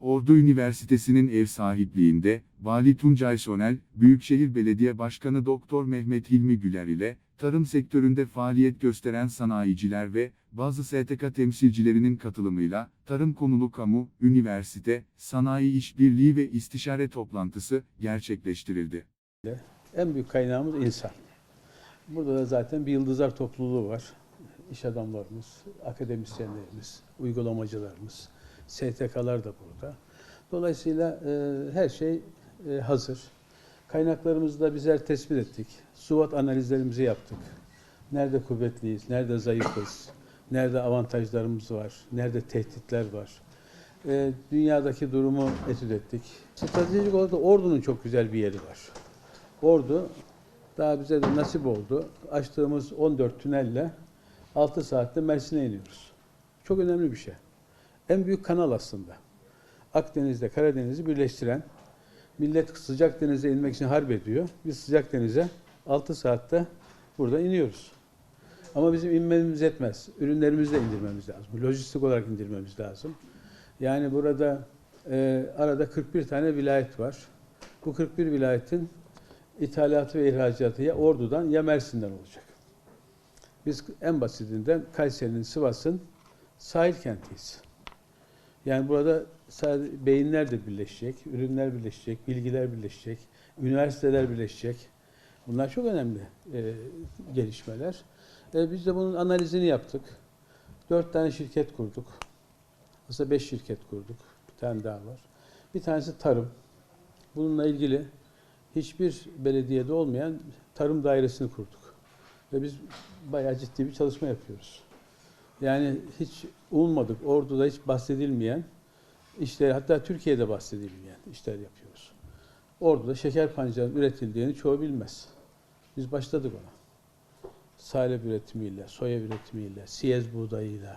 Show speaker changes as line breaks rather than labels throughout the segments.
Ordu Üniversitesi'nin ev sahipliğinde, Vali Tuncay Sonel, Büyükşehir Belediye Başkanı Doktor Mehmet Hilmi Güler ile, tarım sektöründe faaliyet gösteren sanayiciler ve bazı STK temsilcilerinin katılımıyla, tarım konulu kamu, üniversite, sanayi işbirliği ve istişare toplantısı gerçekleştirildi.
En büyük kaynağımız insan. Burada da zaten bir yıldızlar topluluğu var. İş adamlarımız, akademisyenlerimiz, uygulamacılarımız, STK'lar da burada. Dolayısıyla e, her şey e, hazır. Kaynaklarımızı da bizler tespit ettik. SWOT analizlerimizi yaptık. Nerede kuvvetliyiz, nerede zayıfız, nerede avantajlarımız var, nerede tehditler var. E, dünyadaki durumu etüt ettik. Stratejik olarak da Ordu'nun çok güzel bir yeri var. Ordu daha bize de nasip oldu. Açtığımız 14 tünelle 6 saatte Mersin'e iniyoruz. Çok önemli bir şey. En büyük kanal aslında. Akdeniz'de Karadeniz'i birleştiren, millet sıcak denize inmek için harp ediyor. Biz sıcak denize 6 saatte burada iniyoruz. Ama bizim inmemiz yetmez. Ürünlerimizi de indirmemiz lazım. Lojistik olarak indirmemiz lazım. Yani burada e, arada 41 tane vilayet var. Bu 41 vilayetin ithalatı ve ihracatı ya Ordu'dan ya Mersin'den olacak. Biz en basitinden Kayseri'nin, Sivas'ın sahil kentiyiz. Yani burada sadece beyinler de birleşecek, ürünler birleşecek, bilgiler birleşecek, üniversiteler birleşecek. Bunlar çok önemli e, gelişmeler. E, biz de bunun analizini yaptık. Dört tane şirket kurduk. Aslında beş şirket kurduk. Bir tane daha var. Bir tanesi tarım. Bununla ilgili hiçbir belediyede olmayan tarım dairesini kurduk. Ve biz bayağı ciddi bir çalışma yapıyoruz. Yani hiç ummadık, orduda hiç bahsedilmeyen işler, hatta Türkiye'de bahsedilmeyen işler yapıyoruz. Orduda şeker pancarının üretildiğini çoğu bilmez. Biz başladık ona. Salep üretimiyle, soya üretimiyle, siyez buğdayıyla.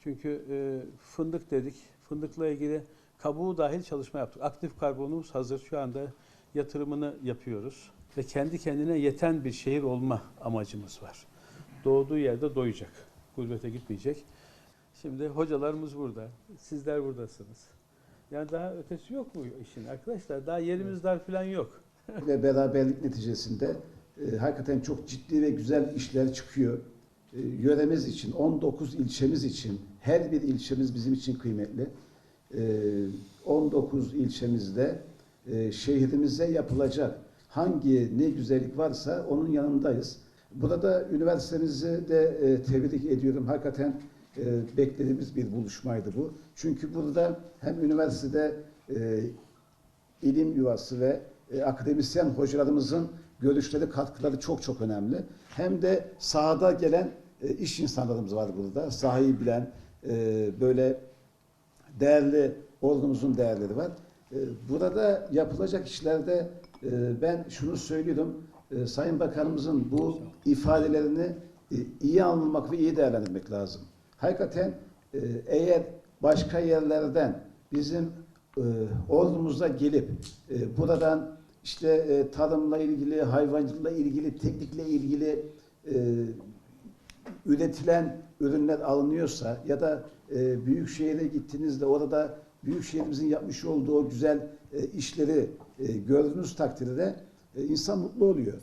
Çünkü e, fındık dedik, fındıkla ilgili kabuğu dahil çalışma yaptık. Aktif karbonumuz hazır. Şu anda yatırımını yapıyoruz. Ve kendi kendine yeten bir şehir olma amacımız var. Doğduğu yerde doyacak. Gurbete gitmeyecek. Şimdi hocalarımız burada. Sizler buradasınız. Yani daha ötesi yok mu işin arkadaşlar? Daha yerimiz dar falan yok.
ve beraberlik neticesinde e, hakikaten çok ciddi ve güzel işler çıkıyor. E, yöremiz için, 19 ilçemiz için, her bir ilçemiz bizim için kıymetli. E, 19 ilçemizde e, şehrimize yapılacak hangi ne güzellik varsa onun yanındayız. Burada üniversitemizi de e, tebrik ediyorum. Hakikaten e, beklediğimiz bir buluşmaydı bu. Çünkü burada hem üniversitede e, ilim yuvası ve e, akademisyen hocalarımızın görüşleri, katkıları çok çok önemli. Hem de sahada gelen e, iş insanlarımız var burada. Sahayı bilen, e, böyle değerli, ordumuzun değerleri var. E, burada yapılacak işlerde e, ben şunu söylüyorum. E, Sayın Bakanımızın bu ifadelerini e, iyi anlamak ve iyi değerlendirmek lazım. Hakikaten e, eğer başka yerlerden bizim e, ordumuza gelip e, buradan işte e, tarımla ilgili, hayvancılıkla ilgili, teknikle ilgili e, üretilen ürünler alınıyorsa ya da e, büyük şehire gittiğinizde orada büyük şehrimizin yapmış olduğu o güzel e, işleri e, gördüğünüz takdirde insan mutlu oluyor.